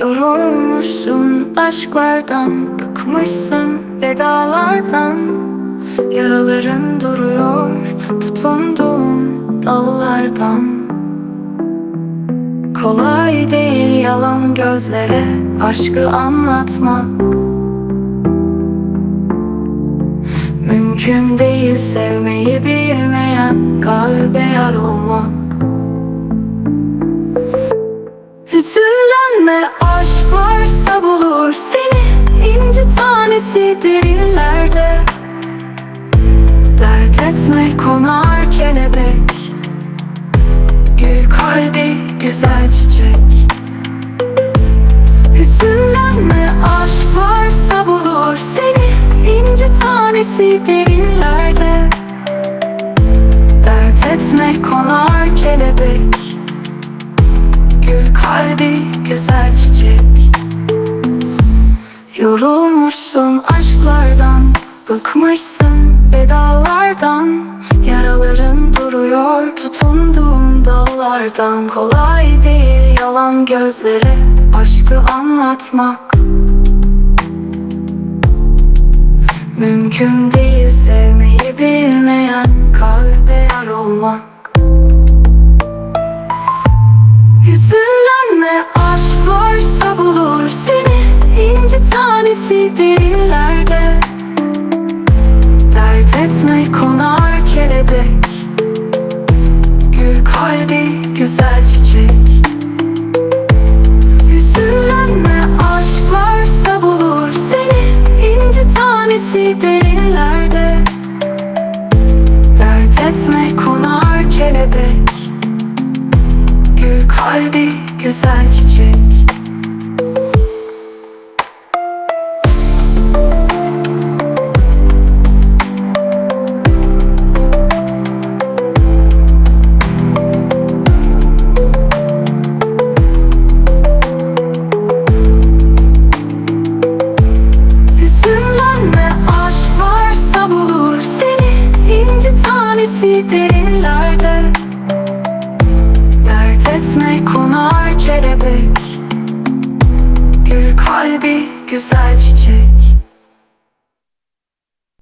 Yorulmuşsun aşklardan Bıkmışsın vedalardan. Yaraların duruyor Tutunduğun dallardan. Kolay değil yalan gözlere Aşkı anlatmak. Mümkün değil sevmeyi bilmeyen Kalbe yar olmak Hüzünlenme aşk varsa bulur seni inci tanesi derinlerde. Dert etme konar kelebek. Gül kalbi güzel çiçek. Hüzünlenme aşk varsa bulur seni inci tanesi derinlerde. Dert etme konar kelebek güzel çiçek. Yorulmuşsun aşklardan Bıkmışsın vedalardan. Yaraların duruyor tutunduğun dallardan Kolay değil yalan gözlere Aşkı anlatmak. Mümkün değil sevmeyi bilmeyen Kalbe yar olmak seni inci tanesi derinlerde Dert etme konar kelebek. Gül kalbi güzel çiçek. Hüzünlenme aşk varsa bulur seni inci tanesi derinlerde Dert etme konar kelebek. Gül kalbi güzel çiçek tanesi derinlerde Dert etme konar kelebek. Gül kalbi güzel çiçek